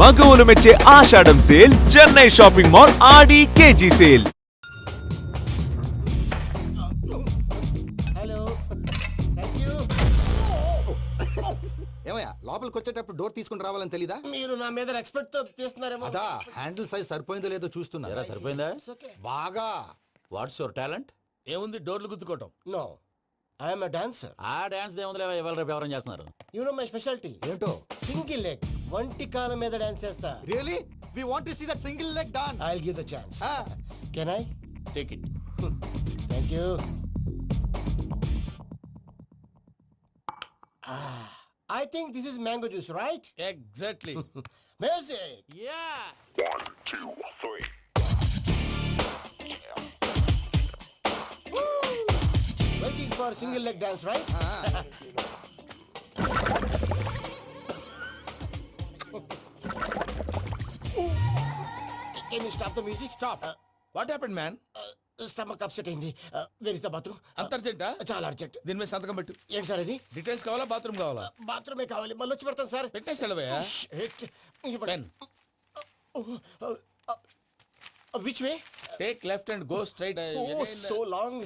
మగవులు మెచ్చే Ashadham sale Chennai shopping mall Aadi KG sale. Hello thank you ఏమయ్యా లోపలికి వచ్చేటప్పుడు డోర్ తీసుకుని రావాలని తెలీదా? మీరు నా మీద ఎక్స్పెక్ట్తో తీస్తున్నారేమో. అదా హ్యాండిల్ సైజ్ సరిపోయిందో లేదో చూస్తున్నా. సరిపోయిందా? బాగా. వాట్స్ యువర్ టాలెంట్ ఏముంది డోర్లు గుద్దుకోవటం. నో ఐఎమ్ ఎ డాన్సర్ ఆ డాన్స్ దేవుందిలే ఇవాళ రేపు ఎవరైనా చేస్తున్నారు? యు నో మై స్పెషాలిటీ ఏంటో? సింగిల్ లెగ్ వంటి కాలం మీద డాన్స్ చేస్తా. Really we want to see that single leg dance I give the chance. Can I take it thank you I think this is mango juice right exactly music yeah for single leg dance right can you stop the music stop what happened man stomach upset అయింది. Where is the bathroom అంత అర్జెంటా చాలా urgent దీని మీద సంతకం పెట్టు. ఏంటి sir ఇది? డీటెయిల్స్ కావాలా? బాత్రూమ్ కావాలా? బాత్రూమే కావాలి. మళ్ళీ వచ్చి పెడతాను సార్. పెట్టేసి. Pen which way take left and go straight oh so long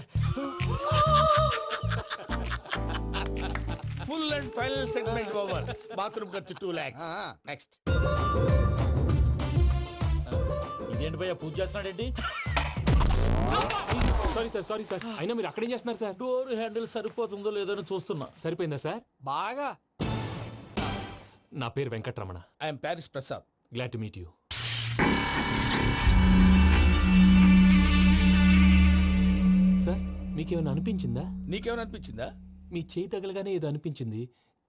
full and final segment over bathroom ఖర్చు టూ ల్యాక్స్. నెక్స్ట్ ఇదేంటి భయ్యా పూజ చేస్తున్నాడేంటి సారీ సార్ సారీ సార్ అయినా మీరు అక్కడేం చేస్తున్నారు సార్ డోర్ హ్యాండిల్ సరిపోతుందో లేదో అని చూస్తున్నా. సరిపోయిందా సార్ బాగా. నా పేరు Venkatramana. I'm Paris Prasad glad to meet you మీకేమైనా అనిపించిందా? నీకేమైనా అనిపించిందా? మీ చేయి తగలగానే ఏదో అనిపించింది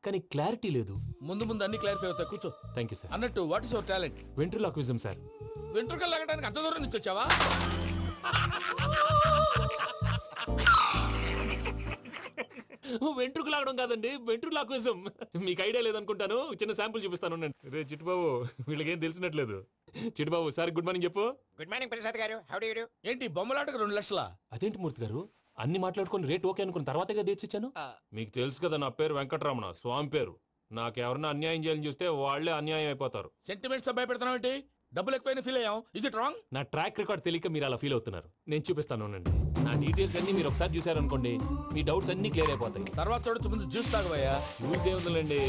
కానీ క్లారిటీ లేదు. ముందు ముందు అన్ని క్లారిఫై అవుతాయి కూర్చో. థ్యాంక్ యూ సార్ అన్నట్టు what is your talent ventriloquism sir వెంట్రుకలు లాగడానికి అంత దూరం నుంచి వచ్చావా? వెంట్రుకు లాగడం కాదండి వెంట్రులాక్విజం మీకు ఐడియా లేదనుకుంటాను చిన్న శాంపుల్ చూపిస్తాను. రే చిట్టుబాబు వీళ్ళకేం తెలిసినట్లేదు. చిట్టుబాబు సార్ గుడ్ మార్నింగ్ చెప్పు. Good morning Prasad garu. How do you ఏంటి బొమ్మలాటకు రెండు లక్షలా? అదేంటి మూర్తి గారు? అన్ని మాట్లాడుకొని రేట్ ఓకే అనుకున్న తర్వాతగా డేట్స్ ఇచ్చాను? మీకు తెలుసు కదా నా పేరు వెంకటరమణ స్వామి పేరు. నాకెవరన్నా అన్యాయం చేయాలని చూస్తే వాళ్ళే అన్యాయం అయిపోతారు. సెంటిమెంట్స్తో ఏంటి? డబ్బులు ఎక్కువైనా ఫీల్ అయ్యాం. ఇది ఇట్ రాంగ్ నా ట్రాక్ రికార్డ్ తెలియక మీరు అలా ఫీల్ అవుతున్నారు. నేను చూపిస్తాను ఉండండి. నా డీటెయిల్స్ అన్ని మీరు ఒకసారి చూసారనుకోండి మీ డౌట్స్ అన్ని క్లియర్ అయిపోతాయి. తర్వాత చూడొచ్చు ముందు జ్యూస్ తాగబోయా చూస్ దేవుందులండి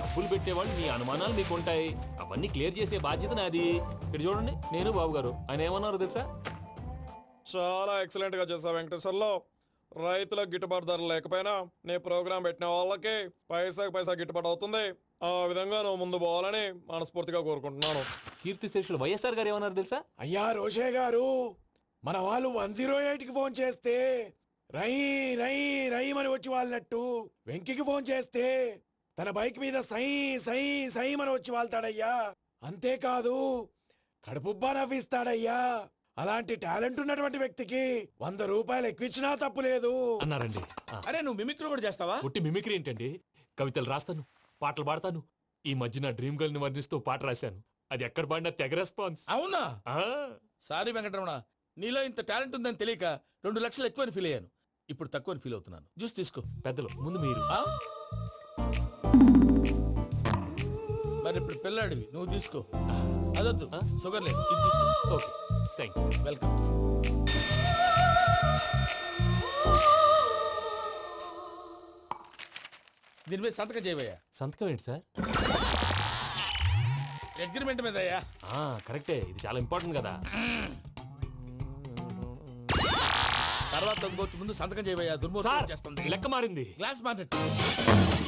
డబ్బులు పెట్టేవాళ్ళు మీ అనుమానాలు మీకు ఉంటాయి. అవన్నీ క్లియర్ చేసే బాధ్యత నాది. ఇక్కడ చూడండి నేను బాబు గారు ఆయన ఏమన్నారు తెలుసా? చాలా ఎక్సలెంట్గా చేసావు వెంకటేశ్వర్లో. రైతులకు గిట్టుబాటు ధర లేకపోయినా నీ ప్రోగ్రాం పెట్టిన వాళ్ళకి పైసాకి పైసా గిట్టుబాటు అవుతుంది. ఆ విధంగా నువ్వు ముందు పోవాలని మనస్ఫూర్తిగా కోరుకుంటున్నాను. కీర్తి శేషులు వైఎస్ఆర్ గారు ఏమన్నారు తెలుసా? అయ్యా రోషే గారు మన వాళ్ళు వన్ జీరో ఎయిట్కి ఫోన్ చేస్తే రై రై రై అని వచ్చి వాళ్ళనట్టు వెంకికి ఫోన్ చేస్తే తన బైక్ మీద సై సై సై అని వచ్చి వాళ్తాడయ్యా. అంతేకాదు కడుపుబ్బా నవ్విస్తాడయ్యా. అలాంటి టాలెంట్ ఉన్నటువంటి వ్యక్తికి వంద రూపాయలు ఎక్కువచ్చినా తప్పు లేదు. అన్నారండి. ఆ, అరే నువ్వు మిమిక్రీ కూడా చేస్తావా? ఒట్టి మిమిక్రీ ఏంటండి? కవితలు రాస్తాను పాటలు పాడతాను. ఈ మధ్య నా డ్రీమ్ గర్ల్ని వర్ణిస్తూ పాట రాశాను. అది ఎక్కడ పాడినా తెగ రెస్పాన్స్. అవునా? ఆ, సారీ వెంకటరమణ. నీలో ఇంత టాలెంట్ ఉందని తెలియక రెండు లక్షలు ఎక్కువని ఫీల్ అయ్యాను. ఇప్పుడు తక్కువని ఫీల్ అవుతున్నాను. జ్యూస్ తీసుకో. పెద్దలు ముందు మీరు. ఆ? మరి ఇప్పుడు పిల్లాడివి నువ్వు తీసుకో. అదొద్దు? షుగర్ లేదు ఇది తీసుకో. ఓకే. థ్యాంక్స్ వెల్కమ్ దీని మీద సంతకం చేయవయ్యా. సంతకం ఏంటి సార్? అగ్రిమెంట్ మీద అయ్యా ఆ, కరెక్టే. ఇది చాలా ఇంపార్టెంట్ కదా. తర్వాత ఇంకొచ్చి ముందు సంతకం చేయవయ్యా. సార్ దుర్మోహం చేస్తుంది లెక్క మారింది. గ్లాస్ మార్కెట్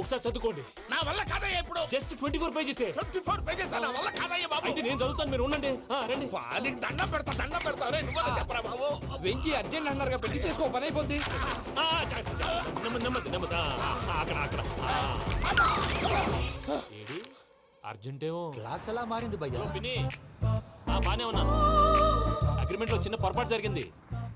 ఒకసారి చదువుకోండి. నా వల్ల కాదయ్యా ఇప్పుడు just twenty four pages twenty four pages నా వల్ల కాదయ్యా బాబు. అయితే నేను చదువుతాను మీరు ఉండండి. ఆ, రండి. నీకు దండం పెడతా దండం పెడతా. రే నువ్వు చెప్పరా బాబు. వెంకీ అర్జెంట్ అన్నారుగా పెళ్ళి చేసుకో పని అయిపోద్ది. ఆ, చ- చ- చ- నెమ్మది నెమ్మది నెమ్మది ఆ, ఆ, అక్కడ అక్కడ. ఆ. ఏడి? అర్జెంట్ ఏమో క్లాస్ ఎలా మారింది భయ్యా? హలో పిన్ని ఆ, బానే ఉన్నాను అగ్రిమెంట్లో చిన్న పొరపాటు జరిగింది.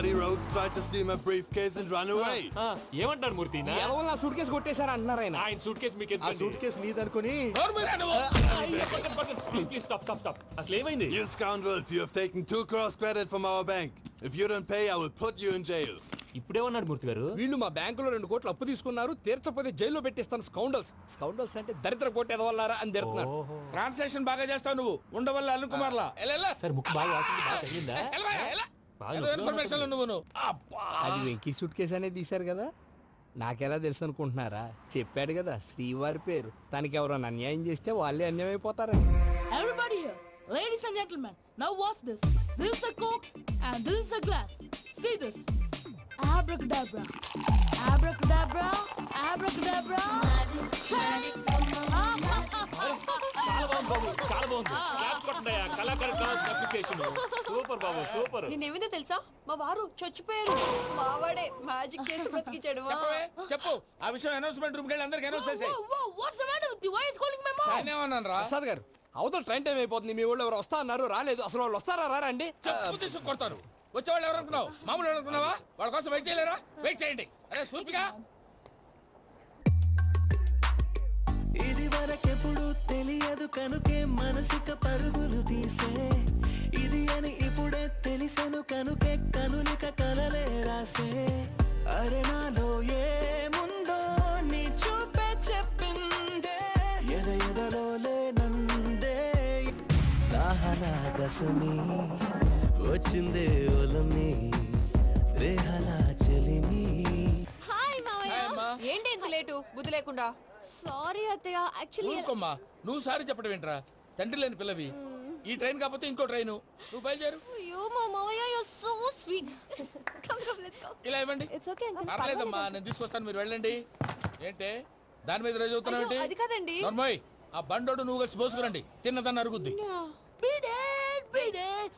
bloody rogues tried to steal my briefcase and run away. ఆ, ఏమంటారు మూర్తి? నా? నా సూట్ కేసు కొట్టేశారా అంటున్నారు ఆయన. ఆయన సూట్ కేసు మీకు ఆ సూట్ కేసు నీదనుకుని అసలు ఏమైంది? You scoundrels, you have taken two cross credit from our bank. If you don't pay, I will put you in jail. ఇప్పుడేమన్నాడు మూర్తి గారు. వీళ్ళు మా బ్యాంకులో రెండు కోట్లు అప్పు తీసుకున్నారు తీర్చపోతే జైల్లో పెట్టిస్తాను స్కౌండల్స్. స్కౌండల్స్ అంటే? దరిద్ర కోట ఎదవల్లారా అని తిడుతున్నారు. ట్రాన్సాక్షన్ బాగా చేస్తావు నువ్వు. ఉండవల్ల అరుణ్ కుమార్ లా సార్ ముక్కు బాగా వాసింది బాగా తగిలిందా? తీశారు కదా? నాకెలా తెలుసు అనుకుంటున్నారా? చెప్పాడు కదా శ్రీవారి పేరు. తనకి ఎవరైనా అన్యాయం చేస్తే వాళ్ళే అన్యాయం అయిపోతారా చాలా బాగుంది బాబు చాలా బాగుంది క్లాప్స్ కొట్టండియా కళాకారు క్లాస్ అప్రిసియేషన్ సూపర్ బాబు సూపర్ నేనేమిందో తెలుసా? మా వారు చచ్చిపోయారు. మావాడే మ్యాజిక్ చేసి బ్రతికించాడు చెప్పవే చెప్పు. ఆ విషయం అనౌన్స్మెంట్ రూమ్ వెళ్ళి అందరికి అనౌన్స్ చేసేయ్. What's the matter with you why is calling my mom ఆయన ఏమన్నాను రా? ప్రసాద్ గారు అవతల ట్రైన్ టైం అయిపోతుంది. మీ ఊళ్ళో ఎవరు వస్తా అన్నారు రాలేదు. అసలు వాళ్ళు వస్తారా రారా అండి? చెప్పు తీసుకు కొడతారు. వచ్చేవాళ్ళు ఎవరు అనుకున్నావు? మామూలు ఎవరు అనుకున్నావా? వాళ్ళ కోసం వెయిట్ చేయలేరా? వెయిట్ చేయండి. అరే సూపిగా వరకెప్పుడు తెలియదు కనుకే మనసిక పరుగులు తీసే. ఇది అని ఇప్పుడే తెలిసెను కనుకే కనులిక కలలే రాసే. అరే నాలో ఏముందో నీ చూపే చెప్పిందే. ఎద ఎదలో లేనందే. దాహనా దశమి వచ్చిందే ఒలమి రేహలా చెలిమి. హాయ్ మావయ్య. ఏంటి ఇంత లేటు? బుద్ధి లేకుండా. సారీ అత్తయ్య. యాక్చువల్లీ ఊరుకోమ్మా. నువ్వు సారి చెప్పడం ఏంట్రా? తండ్రి లేని పిల్లవి. ఈ ట్రైన్ కాకపోతే ఇంకో ట్రైన్. నువ్వు బయలుదేరు. అయ్యో మా మావయ్య you so sweet come come let's go ఇలా ఇవ్వండి. ఇట్స్ ఓకే అంకుల్ పర్లేదమ్మా నేను తీసుకొస్తాను మీరు వెళ్ళండి. ఏంటే? దాని మీద రోజు అవుతున్నావు అయ్యో, అది కాదండి. నర్మోయ్ ఆ బండోడు నువ్వు కలిసి పోసుకురండి తిన్నదాన్ని అరుగుద్ది.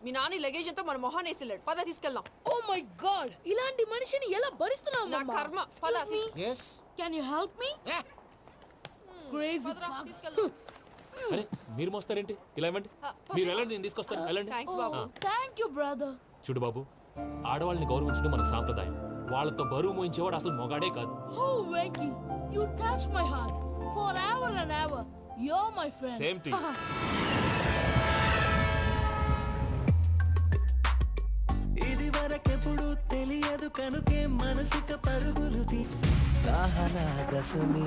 మీ నాన్న లగేజ్ అంతా మన మొహాన్ వేసిల్లాడు. పద తీసుకెళ్దాం. ఓ మై గాడ్ ఇలాంటి మనిషిని ఎలా భరిస్తున్నావు నా కర్మ. పద yes can you help me crazy అరే మీరు మోస్తారేంటి? ఇలా ఇవ్వండి. మీరు వెళ్ళండి నేను తీసుకొస్తాను. వెళ్ళండి. థాంక్స్ బాబు. థ్యాంక్ యూ బ్రదర్ చూడు బాబు ఆడవాళ్ళని గౌరవించడం మన సాంప్రదాయం. వాళ్ళతో బరువు మోయించేవాడు అసలు మొగాడే కాదు. ఓ Venky you touch my heart for ever and ever you are my friend to you. ఇది వరకెప్పుడు తెలియదు కనుకే మనసిక పరుగులు తీ. దాహనా దశమి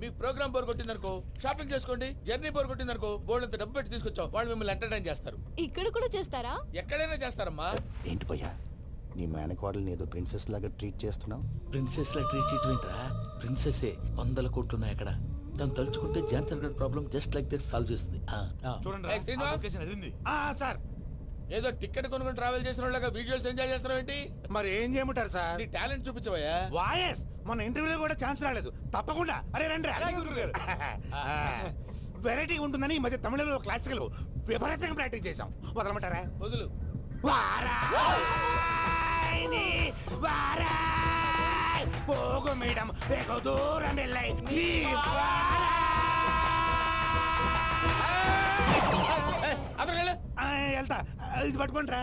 మీకు ప్రోగ్రామ్ బోర్ కొట్టిందనుకో షాపింగ్ చేసుకోండి జర్నీ బోర్ కొట్టిందనుకో బోర్డు అంత డబ్బు పెట్టి తీసుకొచ్చాం. వాళ్ళు మిమ్మల్ని ఎంటర్టైన్ చేస్తారు. ఇక్కడ కూడా చేస్తారా? ఎక్కడైనా చేస్తారమ్మా. ఏంటి భయ్యా? నీ మేనకోడల్ని ఏదో ప్రిన్సెస్ లాగా ట్రీట్ చేస్తున్నావు? ప్రిన్సెస్ లా ట్రీట్ చేయటమేంట్రా ప్రిన్సెసే వందల కోట్లు ఉన్నాయి అక్కడ. తను తలుచుకుంటే Johnson God problem just like that solve చేస్తుంది. శ్రీనివాస్ సార్. ఏదో టికెట్ కొనుక్కొని ట్రావెల్ చేసిన వాళ్ళగా వీడియోస్ ఎంజాయ్ చేస్తున్నావు ఏంటి? మరి ఏం చేయమంటారు సార్? నీ టాలెంట్ చూపించవయ్యా. వాయస్! మన ఇంటర్వ్యూలో కూడా ఛాన్స్ రాలేదు. తప్పకుండా. అరే రండి వెరైటీ ఉంటుందని ఈ మధ్య తమిళలో క్లాసికల్ విపరీతంగా ప్రాక్టీస్ చేసాం వదలమంటారా? వదులు. పోగు మేడం దూరం వెళ్ళై వెళ్తా. ఇది పట్టుకుంటారా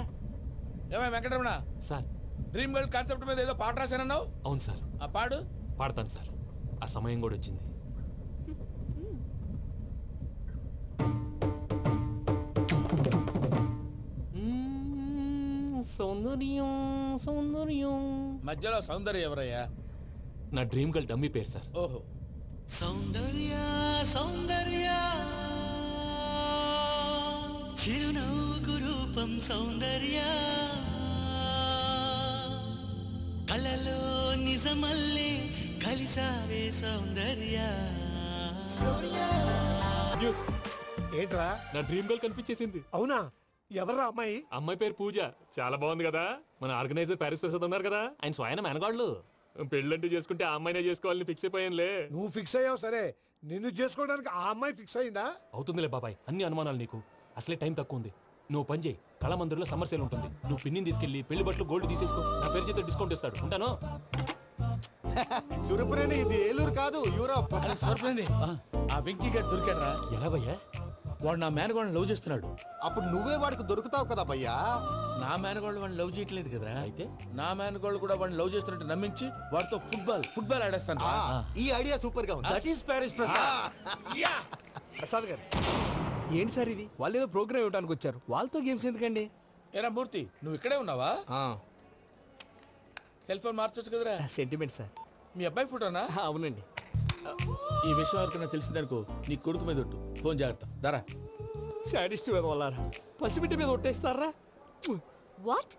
ఏమై Venkataramana? Sir. Dream girl concept మీద ఏదో పాట రాశానన్నావు? అవును సార్. ఆ పాడు? పాడతాను సార్. ఆ సమయం కూడా వచ్చింది. సౌందర్యం సౌందర్యం. మధ్యలో సౌందర్య ఎవరయ్యా? నా డ్రీమ్ గర్ల్ డమ్మీ పేరు సార్. ఓహో. సౌందర్య సౌందర్య. చిరునవ్వుకు రూపం సౌందర్య. కలలో నిజమల్లే కలిసావే సౌందర్య. ఏంట్రా? నా డ్రీమ్ గర్ల్ కనిపించేసింది. అవునా? ఎవర్రా అమ్మాయి? అమ్మాయి పేరు పూజ. చాలా బాగుంది కదా. మన ఆర్గనైజర్ ప్యారిస్ ప్రసాద్ ఉన్నారు కదా. ఆయన స్వయం మెనగాళ్ళు పెళ్ళంటూ చేసుకుంటే ఆ అమ్మాయినే చేసుకోవాలని ఫిక్స్ అయిపోయానులే. నువ్వు ఫిక్స్ అయ్యావు సరే. నిన్ను చేసుకోవడానికి ఆ అమ్మాయి ఫిక్స్ అయిందా? అవుతుందిలే బాబాయ్. అన్ని అనుమానాలు నీకు. అసలే టైం తక్కువ ఉంది. నువ్వు పని చేయి. కళమందిర్లో సమ్మర్ సేల్ ఉంటుంది. నువ్వు పిన్నిని తీసుకెళ్ళి పెళ్ళి బట్టలు గోల్డ్ తీసేసుకో. నా పేరు చేత డిస్కౌంట్ ఇస్తాడు. ఉంటాను? సురపురేని ఇది ఏలూరు కాదు యూరోప్. ఆ? వెంకీ గారు దొరికాడరా? ఎలా భయ్యా వాడు నా మేనగోళ్ళని లవ్ చేస్తున్నాడు. అప్పుడు నువ్వే వాడికి దొరుకుతావు కదా భయ్యా? నా మేనగోళ్ళు వాడిని లవ్ చేయట్లేదు కదరా. అయితే? నా మేనగోళ్ళు కూడా వాడిని లవ్ చేస్తున్నట్టు నమ్మించి వాడితో ఫుట్బాల్ ఫుట్బాల్ ఆడేస్తాను ఆ, ఈ ఐడియా సూపర్గా ఉంది. That is Paris Prasad. Prasad garu. ఏంటి సార్ ఇది? వాళ్ళు ఏదో ప్రోగ్రామ్ ఇవ్వడానికి వచ్చారు. వాళ్ళతో గేమ్స్ ఎందుకండి? ఏరా మూర్తి నువ్వు ఇక్కడే ఉన్నావా? సెల్ ఫోన్ మార్చొచ్చు కదరా? సెంటిమెంట్ సార్ మీ అబ్బాయి ఫోటోనా? అవునండి. ఈ విషయం ఎవరికైనా తెలిసిందనుకో నీ కొడుకు మీద ఒట్టు. ఫోన్ జాగ్రత్త. దారా. సాడిస్ట్ మీద వాళ్ళారా పసిబిడ్డ మీద ఒట్టేస్తారా? వాట్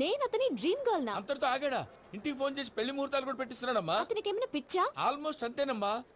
నేను అతని డ్రీమ్ గర్ల్ నా? అంతటితో ఆగాడా? ఇంటికి ఫోన్ చేసి పెళ్ళి ముహూర్తాలు కూడా పెట్టిస్తున్నాడమ్మా. అతనికి ఏమైనా పిచ్చా? ఆల్మోస్ట్ అంతేనమ్మా.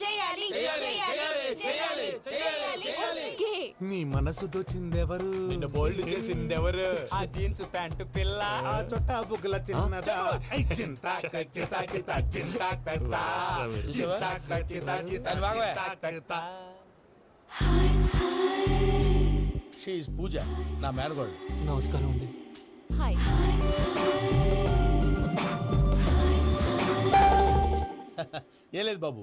చేయాలి నీ మనసు దోచిందెవరు నిన్న బోల్డ్ చేసింది ఎవరు ఆ జీన్స్ ప్యాంటు పిల్ల ఆ. చొట్టా బుగ్గల చిన్నదా? ఐ చింతా చితా చితా చింతా పూజ నా మేనగోడు. నమస్కారం అండి. హాయ్ ఏ లేదు బాబు.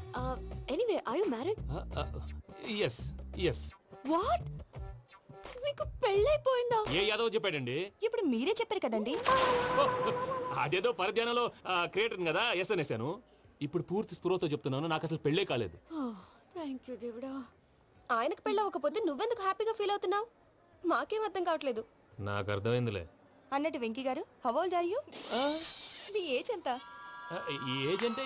anyway I you married yes yes what మీకు పెళ్ళైపోయిందా ఏ యాదవ్ చెప్పాడండి? ఇప్పుడు మీరే చెప్పారు కదండి. అదేదో పరధ్యానంలో క్రియేటర్ కదా ఎస్ అనేసాను ఇప్పుడు పూర్తి స్పృహతో చెప్తున్నాను నాకు అసలు పెళ్ళే కాలేదు. థ్యాంక్ యూ దేవుడా. ఆయనకు పెళ్ళి అవ్వకపోతే నువ్వెందుకు హ్యాపీగా ఫీల్ అవుతున్నావు? మాకేం అర్థం కావట్లేదు. నాకు అర్థమైందిలే. అన్నట్టు Venky garu how old are you me age ఎంత? ఏజ్ అంటే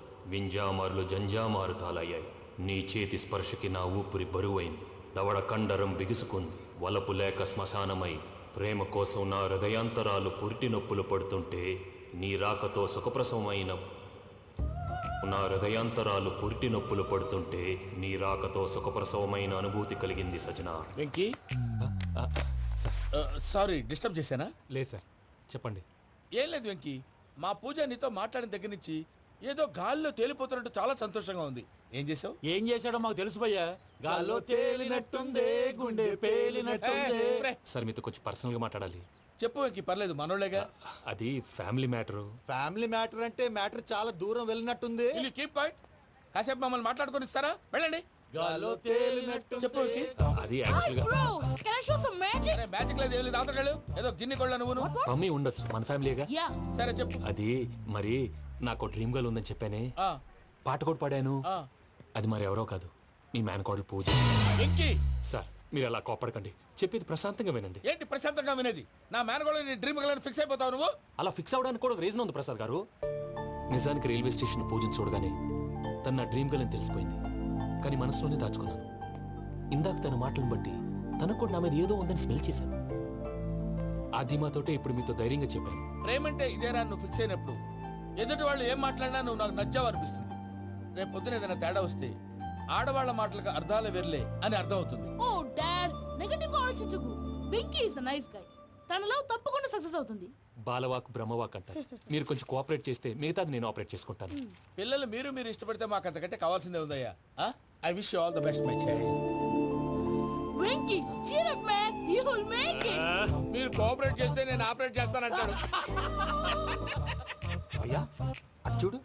వింజామారులు జంజామారు తాలయ్యాయి నీ చేతి స్పర్శకి నా ఊపిరి బరువైంది. దవడ కండరం బిగుసుకుంది. వలపు లేక శ్మశానమై. ప్రేమ కోసం నా హృదయాంతరాలు పురిటి నొప్పులు పడుతుంటే నీ రాకతో సుఖప్రసవమైన నా హృదయాంతరాలు పురిటి నొప్పులు పడుతుంటే నీ రాకతో సుఖప్రసవమైన అనుభూతి కలిగింది సజనా వెంకీ? ఆ, సార్ సారీ డిస్టర్బ్ చేశానా? లేదు సార్. చెప్పండి. ఏం లేదు వెంకీ. మా పూజ నీతో మాట్లాడిన దగ్గర నుంచి ఏదో గాల్లో తేలిపోతున్నట్టు చాలా సంతోషంగా ఉంది. ఏం చేసావు? ఏం చేశాడో మాకు తెలుసు భయ్యా. గాల్లో తేలినట్టుందే గుండె పేలినట్టుందే. సార్ మీతో కొంచెం పర్సనల్గా మాట్లాడాలి. చెప్పు వెంకీ పర్లేదు మనోళ్ళేగా. అది ఫ్యామిలీ మ్యాటరు. ఫ్యామిలీ మ్యాటర్ అంటే మ్యాటర్ చాలా దూరం వెళ్ళినట్టుంది. Keep point? కాసేపు మమ్మల్ని మాట్లాడుకొని ఇస్తారా? వెళ్ళండి. గాల్లో తేలినట్టు చెప్పు అది మ్యాజిక్ లేదు ఏం లేదు అవతల ఏదో గిన్నె కొళ్ళ నువ్వును. మమ్మీ ఉండొచ్చు మన ఫ్యామిలీగా. సరే చెప్పు. అది మరి నాకు డ్రీమ్ గర్ల్ ఉందని చెప్పానే. ఆ, పాట కూడా పాడాను. ఆ. అది మరి ఎవరో కాదు. మీ మేనకోడలు పూజ. సార్ మీరు అలా కోపడకండి చెప్పేది ప్రశాంతంగా వినండి. ఏంటి ప్రశాంతంగా వినేది? నా మేనగోళ నీ డ్రీమ్ గలని ఫిక్స్ అయిపోతావు నువ్వు? అలా ఫిక్స్ అవడానికి కూడా ఒక రీజన్ ఉంది ప్రసాద్ గారు. నిజానికి రైల్వే స్టేషన్ పూజను చూడగానే తన నా డ్రీమ్ గర్ల్ అని తెలిసిపోయింది. కానీ మనసులోనే దాచుకున్నాను. ఇందాక తన మాటలను బట్టి తనకు కూడా నా మీద ఏదో ఉందని స్మెల్ చేశాను. ఆ ధీమాతోటే ఇప్పుడు మీతో ధైర్యంగా చెప్పాను. ప్రేమంటే ఇదేరా నువ్వు ఫిక్స్ అయినప్పుడు. ఎదుటి వాళ్ళు ఏం మాట్లాడినా నువ్వు నాకు నచ్చావు అనిపిస్తుంది రేపు పొద్దున ఏదైనా తేడా వస్తే ఆడవాళ్ళ మాటలకు అర్థాలు వెర్లే అని అర్థం అవుతుంది Oh, Dad. నెగటివ్ ఆలోచించకు. వెంకీ ఇస్ నైస్ గై తన లవ్ తప్పకుండా సక్సెస్ అవుతుంది. బాలవాక్ బ్రహ్మవాక్ అంటారు. మీరు కొంచెం కోఆపరేట్ చేస్తే మిగతాది నేను ఆపరేట్ చేసుకుంటాను. పిల్లలు మీరు మీరు ఇష్టపడితే మాకు అంతకంటే కావాల్సిందే ఉందయ్యా. I wish all the best my child Venky will make it. మీరు కోఆపరేట్ చేస్తే నేను ఆపరేట్ చేస్తానంటాడు. అయ్యా అటు చూడు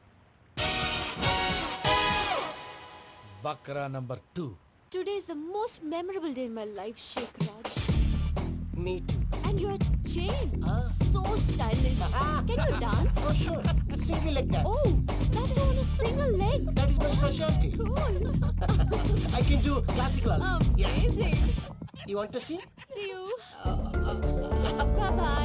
Bakra number two today is the most memorable day in my life Sheikh Raj me too and your chain so stylish can you dance Oh, sure. Single leg dance. Oh, that is on a single leg. That is my specialty. Cool. I can do classical also. Amazing. You want to see? See you. Bye bye. Bye.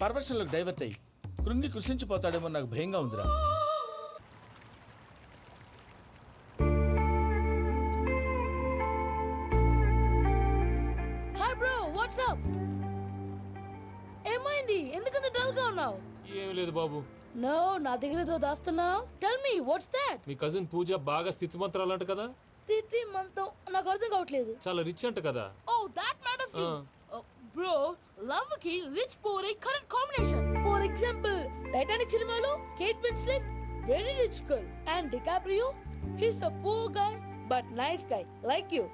పర్వర్షన్లోకి divert అయ్యి కృంగి కృషించిపోతాడేమో నాకు భయంగా ఉందిరా. Hi bro what's up ఏమైంది? ఎందుకంత డల్గా ఉన్నావు? ఏం లేదు బాబు. నో నా దగ్గర ఏదో దాస్తున్నావు. టెల్ మీ వాట్స్ దాట్ మీ కజిన్ పూజ బాగా స్థితిమంతరాలు అంట కదా? తిత్తి మంతం నాకు అర్థం కావట్లేదు. చాలా రిచ్ అంట కదా? Oh that matters Ah. Bro లవ్కి rich poor a correct combination. For example Titanic సినిమాలో Kate Winslet very rich girl and DiCaprio he's a poor guy but nice guy like you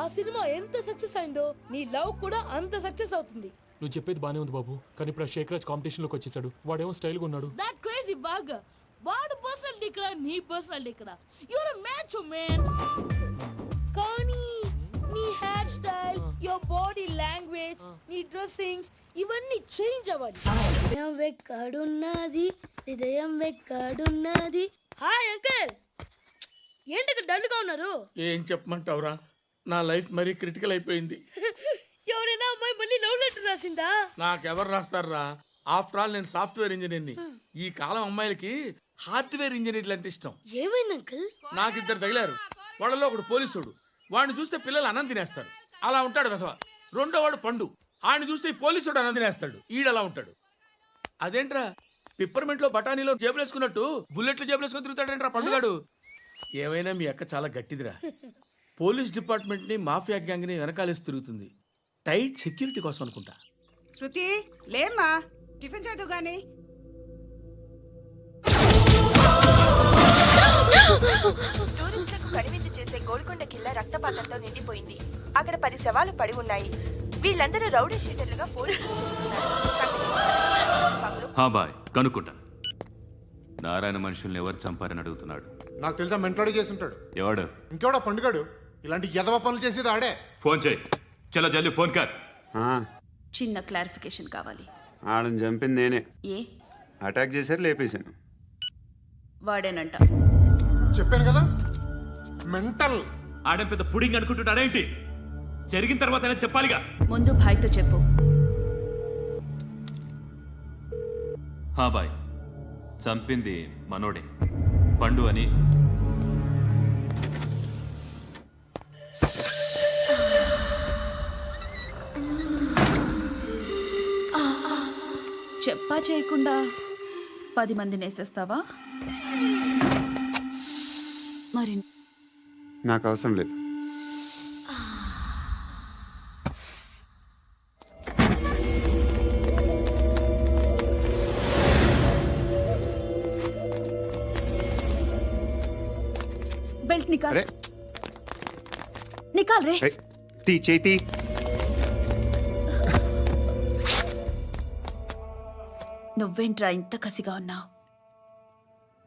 ఆ సినిమా ఎంత success అయిందో నీ love కూడా అంత success అవుతుంది. నువ్వు చెప్పేది బానే ఉంది బాబు కానీ ఇప్పుడు ఆ శేఖర్ రాజ్ కాంపిటీషన్లోకి వచ్చేసాడు. వాడేమో స్టైల్గా ఉన్నాడు. దట్ క్రేజీ బాగా వాడు పర్సనాలిటీ ఇక్కడ నీ పర్సనాలిటీ ఇక్కడ. యువర్ మ్యాచ్ మ్యాన్ నీ hair style your body language నీ డ్రెస్సింగ్స్ ఇవన్నీ చేంజ్ అవ్వాలి. హృదయం ఎక్కడున్నది హృదయం ఎక్కడున్నది హాయ్ అంకుల్ ఏంటి డల్గా ఉన్నారు? ఏం చెప్పమంటావురా? నా లైఫ్ మరీ క్రిటికల్ అయిపోయింది. ఎవరైనా అమ్మాయి మళ్ళీ లవ్ లెటర్ రాసిందా? నాకెవరు రాస్తారా ఆఫ్టర్ ఆల్ నేను సాఫ్ట్వేర్ ఇంజనీర్ని ఈ కాలం అమ్మాయిలకి హార్డ్వేర్ ఇంజనీర్లు అంటే ఇష్టం. ఏమైంది అంకుల్ నాకు ఇద్దరు తగిలారు. వాళ్ళలో ఒకడు పోలీసుడు. వాడిని చూస్తే పిల్లలు అన్నం తినేస్తారు. అలా ఉంటాడు వెధవ. రెండో వాడు పండు. ఆయన చూస్తే ఈ పోలీసుడు అన్నం తినేస్తాడు. ఈడలా ఉంటాడు. అదేంట్రా? పిప్పర్మెంట్లో బఠానీలో జేబులు వేసుకున్నట్టు బుల్లెట్లు జేబులు వేసుకుని తిరుగుతాడేంట్రా పండుగాడు? ఏమైనా మీ అక్క చాలా గట్టిదిరా. పోలీస్ డిపార్ట్మెంట్ని మాఫియా గ్యాంగ్ని వెనకాలేసి తిరుగుతుంది. టైట్ సెక్యూరిటీ కోసం అనుకుంటా. శృతి లేమ్మా. టిఫిన్ చేద్దు గాని. టూరిస్టులకు చేసే గోల్కొండ కిల్ల రక్తపాతంతో నిండిపోయింది. అక్కడ పది శవాలు పడి ఉన్నాయి. వీళ్ళందరూ రౌడీ షీటర్లుగా పోలీసులు చెబుతున్నారు హా బాయ్ కనుక్కుంటా. నారాయణ మనుషుల్ని ఎవరు చంపారని అడుగుతున్నాడు? నాకు తెలుసా మెంట్లాడి చేసి ఉంటాడు ఎవడు? ఇంకెవడా పండుగాడు. ఇలాంటి ఎదవ పనులు చేసేది ఆడే. ఫోన్ చేయి. చలో జల్దీ ఫోన్ కర్. చిన్న క్లారిఫికేషన్ కావాలి. ఆడని చంపింది నేనే. ఏ? అటాక్ చేశారు లేపేశాను వాడేనంట. చెప్పాను కదా మెంటల్. ఆడే పెద్ద పుడింగ్ అనుకుంటున్నాడేంటి? జరిగిన తర్వాత చెప్పాలిగా. ముందు భాయ్తో చెప్పు. హా బాయ్. చంపింది మనోడే. పండు అని. చెప్పా చేయకుండా పది మందిని వేసేస్తావా మరి నాకు అవసరం లేదు. అరే. నికాల్ రే. ఏయ్, తీ చేతి నువ్వేంట్రా ఇంత కసిగా ఉన్నావు?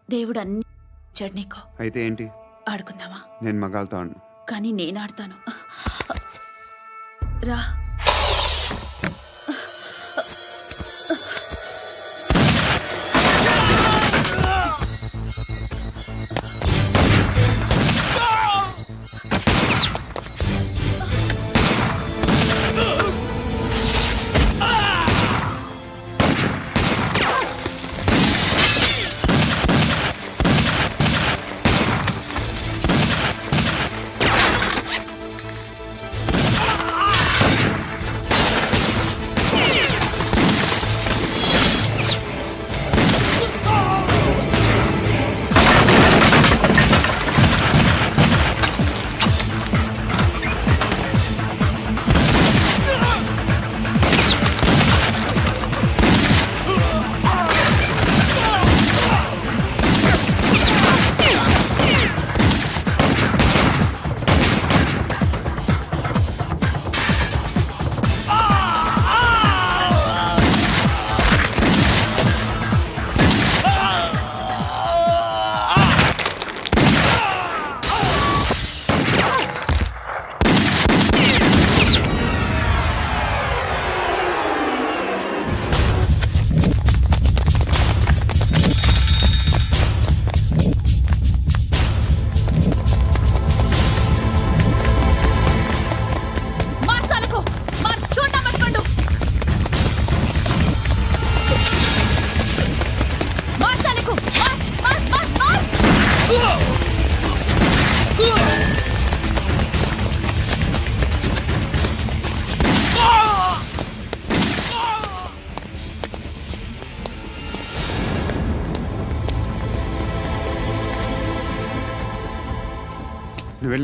దేవుడు అన్ని ఇచ్చాడు నీకు. అయితే ఏంటి? ఆడుకుందామా? నేను మగాళ్ళతో ఆడను. కానీ నేను ఆడతాను. రా.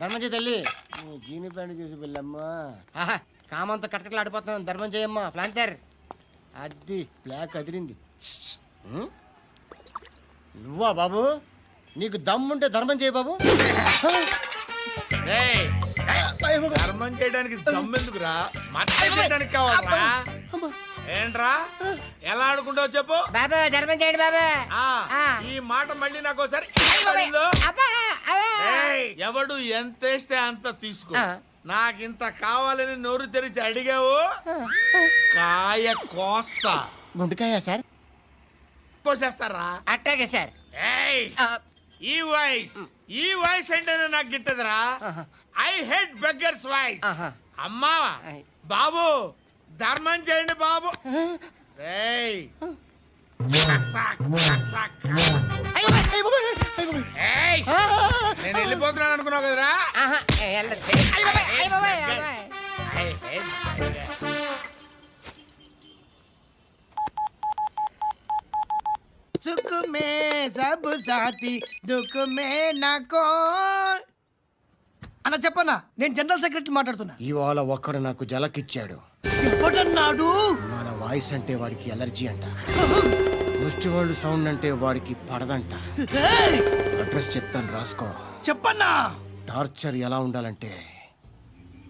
ధర్మం తల్లి. నీ జీని ప్యాంట్ చూసి వెళ్ళమ్మా. ఆహా కామంతో కట్టకలు ఆడిపోతున్నాను ధర్మం చేయమ్మా ఫ్లాంతర్ అది బ్లాక్ అదిరింది? నువ్వా బాబు? నీకు దమ్ముంటే ధర్మం చేయ బాబు ధర్మం చేయడానికి దమ్మెందుకురా? మచ్చ చేయడానికి కావాలరా? ఏంట్రా? ఎలా ఆడుకుంటావు చెప్పు. బాబా ధర్మం చేయండి బాబా. ఆ, ఈ మాట మళ్ళీ నాకు ఒకసారి ఎవడు ఎంత వేస్తే అంత తీసుకో. నాకు ఇంత కావాలని నోరు తెరిచి అడిగావు? కాయ కోస్తా. గుండెకాయ సార్? కోసేస్తారా? అట్టాగే సార్. ఈ వాయిస్ ఈ వాయిస్ అంటేనే నాకు గిట్టదురా. I hate beggars voice. అమ్మా బాబు ధర్మం చేయండి బాబు. ఏయ్, నేను వెళ్ళిపోతున్నాను అనుకున్నావు కదరా? beggars. సుఖ మే సబ్ సాతి దుఃఖ మే నకో అన్న చెప్పన్నా నేను జనరల్ సెక్రటరీ మాట్లాడుతున్నా. ఇవాళ ఒక్కడు నాకు జలకిచ్చాడు. ఎవడన్నాడు మన వాయిస్ అంటే వాడికి ఎలర్జీ అంట. ముష్టి వాళ్ళు సౌండ్ అంటే వాడికి పడదంట! అడ్రస్ చెప్తాను రాసుకో. చెప్పన్నా! టార్చర్ ఎలా ఉండాలంటే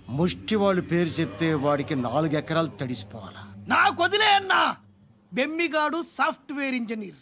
ముష్టి వాళ్ళు పేరు చెప్తే వాడికి నాలుగు ఎకరాలు తడిసిపోవాలా. నాకు వదిలే అన్నా. బెమ్మిగాడు సాఫ్ట్వేర్ ఇంజనీర్.